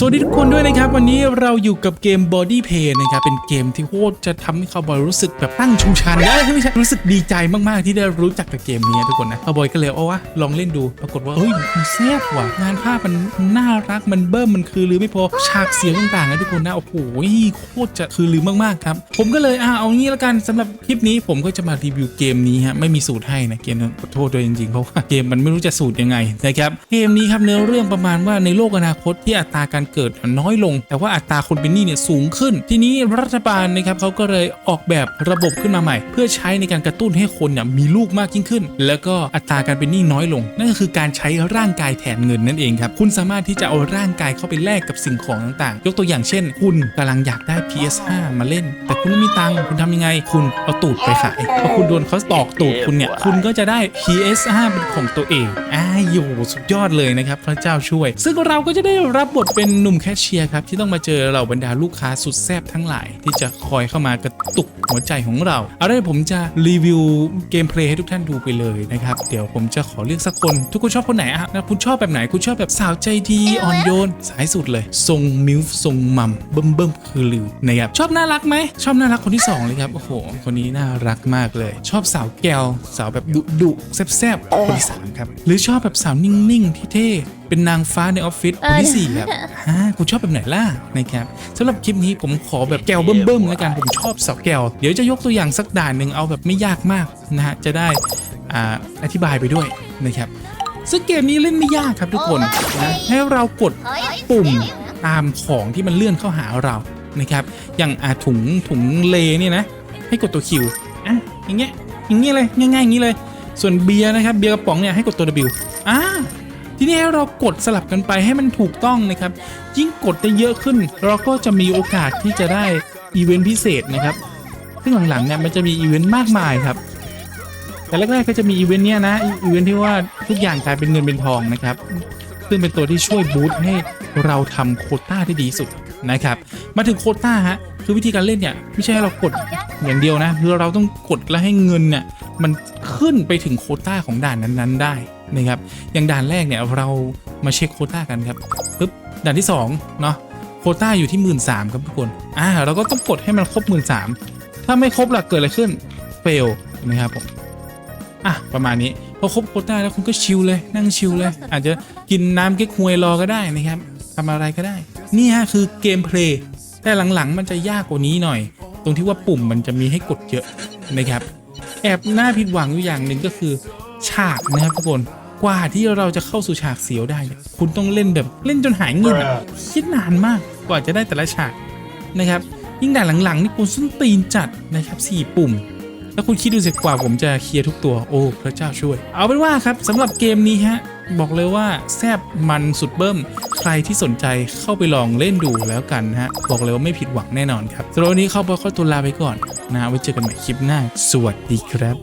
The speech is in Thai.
สวัสดีทุกคนด้วยนะครับ วันนี้เราอยู่กับเกม Body Play นะครับ เป็นเกมที่โคตรจะทำให้คาวบอยรู้สึกแบบตั้งชูชันได้ไม่ใช่รู้สึกดีใจมากๆที่ได้รู้จักกับเกมนี้ทุกคนนะคาวบอยก็เลยเอาวะลองเล่นดูปรากฏว่าเฮ้ยมันแซ่บว่ะงานภาพมันน่ารักมันเบิ้มมันคือหรือไม่พอฉากเสียงต่างๆนะทุกคนนะโอ้โหโคตรจะคือลืมมากๆครับผมก็เลยอ่าเอางี้แล้วกันสำหรับคลิปนี้ผมก็จะมารีวิวเกมนี้ฮะไม่มีสูตรให้นะเกมนั้ขอโทษด้วยจริงๆเพราะว่าเกมมันไม่รู้จะสูตรยังไงนะครับเกมนี้ครับเนื้อเรื่องประมาณว่าในโลกอนาคตที่อัตราการเกิดน้อยลง แต่ว่าอัตราคนเป็นหนี้เนี่ยสูงขึ้น ทีนี้รัฐบาลนะครับเขาก็เลยออกแบบระบบขึ้นมาใหม่ เพื่อใช้ในการกระตุ้นให้คนเนี่ยมีลูกมากยิ่งขึ้น แล้วก็อัตราการเป็นหนี้น้อยลง นั่นก็คือการใช้ร่างกายแทนเงินนั่นเองครับคุณสามารถที่จะเอาร่างกายเข้าไปแลกกับสิ่งของต่างๆ ยกตัวอย่างเช่น คุณกำลังอยากได้ PS5 มาเล่น แต่คุณไม่มีตังค์คุณทำยังไง คุณเอาตูดไปขายพอคุณโดนเขาตอกตูดคุณเนี่ยคุณก็จะได้ PS5 เป็นของตัวเองอ่าอยู่สุดยอดเลยนะครับพระเจ้าช่วย ซึ่งเราก็จะได้รับบทเป็นหนุ่มแคชเชียร์ครับที่ต้องมาเจอเหล่าบรรดาลูกค้าสุดแซ่บทั้งหลาย ที่จะคอยเข้ามากระตุกหัวใจของเราเอาได้ผมจะรีวิวเกมเพลย์ให้ทุกท่านดูไปเลยนะครับ เดี๋ยวผมจะขอเลือกสักคน ทุกคนชอบคนไหนอะนะคุณชอบแบบไหนคุณชอบแบบสาวใจดีอ่อนโยนสายสุดเลย ทรงมิวทรงมัมเบิ่มเบิ่มคือลือนะครับชอบน่ารักไหมชอบน่ารักคนที่สองเลยครับโอ้โหคนนี้น่ารักมากเลย ชอบสาวแก้วสาวแบบดุดุๆแซ่บๆคนที่สามครับหรือชอบแบบสาวนิ่งๆเท่ เป็นนางฟ้าในออฟฟิศคนที่สี่ครับฮะคุณชอบแบบไหนล่ะนะครับสำหรับคลิปนี้ผมขอแบบแก้วเบิ่มๆแล้วกันผมชอบสาวแก้วเดี๋ยวจะยกตัวอย่างสักด่านหนึ่งเอาแบบไม่ยากมากนะฮะจะได้อ่าอธิบายไปด้วยนะครับซึ่งเกมนี้เล่นไม่ยากครับทุกคนนะให้เรากดปุ่มตามของที่มันเลื่อนเข้าหาเรานะครับ อย่างอาถุงถุงเลเนี่ยนะ ให้กดตัวคิวอะอย่างเงี้ยอย่างเงี้ยเลยง่ายๆอย่างงี้เลย ส่วนเบียร์นะครับเบียร์กระป๋องเนี่ยให้กดตัว W อ่า ทีนี้ให้เรากดสลับกันไปให้มันถูกต้องนะครับ ยิ่งกดได้เยอะขึ้น เราก็จะมีโอกาสที่จะได้อีเวนต์พิเศษนะครับ ซึ่งหลังๆเนี่ยมันจะมีอีเวนต์มากมายครับ แต่แรกๆก็จะมีอีเวนต์เนี้ยนะ อีเวนต์ที่ว่าทุกอย่างกลายเป็นเงินเป็นทองนะครับ ซึ่งเป็นตัวที่ช่วยบูตให้เราทำโคต้าได้ดีสุดนะครับ มาถึงโคต้าฮะ คือวิธีการเล่นเนี่ยไม่ใช่ให้เรากดอย่างเดียวนะ คือเราต้องกดแล้วให้เงินเนี่ยมันขึ้นไปถึงโคต้าของด่านนั้นๆได้ นะครับอย่างด่านแรกเนี่ยเรามาเช็คโคต้ากันครับปึ๊บด่านที่สองเนาะโคต้าอยู่ที่หมื่นสามครับทุกคนอ่าเราก็ต้องกดให้มันครบหมื่นสามถ้าไม่ครบล่ะเกิดอะไรขึ้นเฟลนะครับผมอะประมาณนี้พอครบโคต้าแล้วคุณก็ชิลเลยนั่งชิลเลย อาจจะกินน้ำเก๊กฮวยรอก็ได้นะครับทำอะไรก็ได้ นี่ฮะคือเกมเพลย์แต่หลังๆ มันจะยากกว่านี้หน่อย ตรงที่ว่าปุ่มมันจะมีให้กดเยอะนะครับ แอบน่าผิดหวังอยู่อย่างหนึ่งก็คือ ฉากนะครับทุกคนกว่าที่เราจะเข้าสู่ฉากเสียวได้เนี่ยคุณต้องเล่นแบบเล่นจนหายเงินอะคิดนานมากกว่าจะได้แต่ละฉากนะครับ ยิ่งด่านหลังๆนี่คุณส้นตีนจัดนะครับสี่ปุ่ม แล้วคุณคิดดูสิกว่าผมจะเคลียร์ทุกตัวโอ้พระเจ้าช่วย เอาเป็นว่าครับสำหรับเกมนี้ฮะบอกเลยว่าแซบมันสุดเบิ้มใครที่สนใจเข้าไปลองเล่นดูแล้วกันฮะ บอกเลยว่าไม่ผิดหวังแน่นอนครับสำหรับวันนี้เข้าไปข้อตัวลาไปก่อนนะไว้เจอกันใหม่คลิปหน้า สวัสดีครับ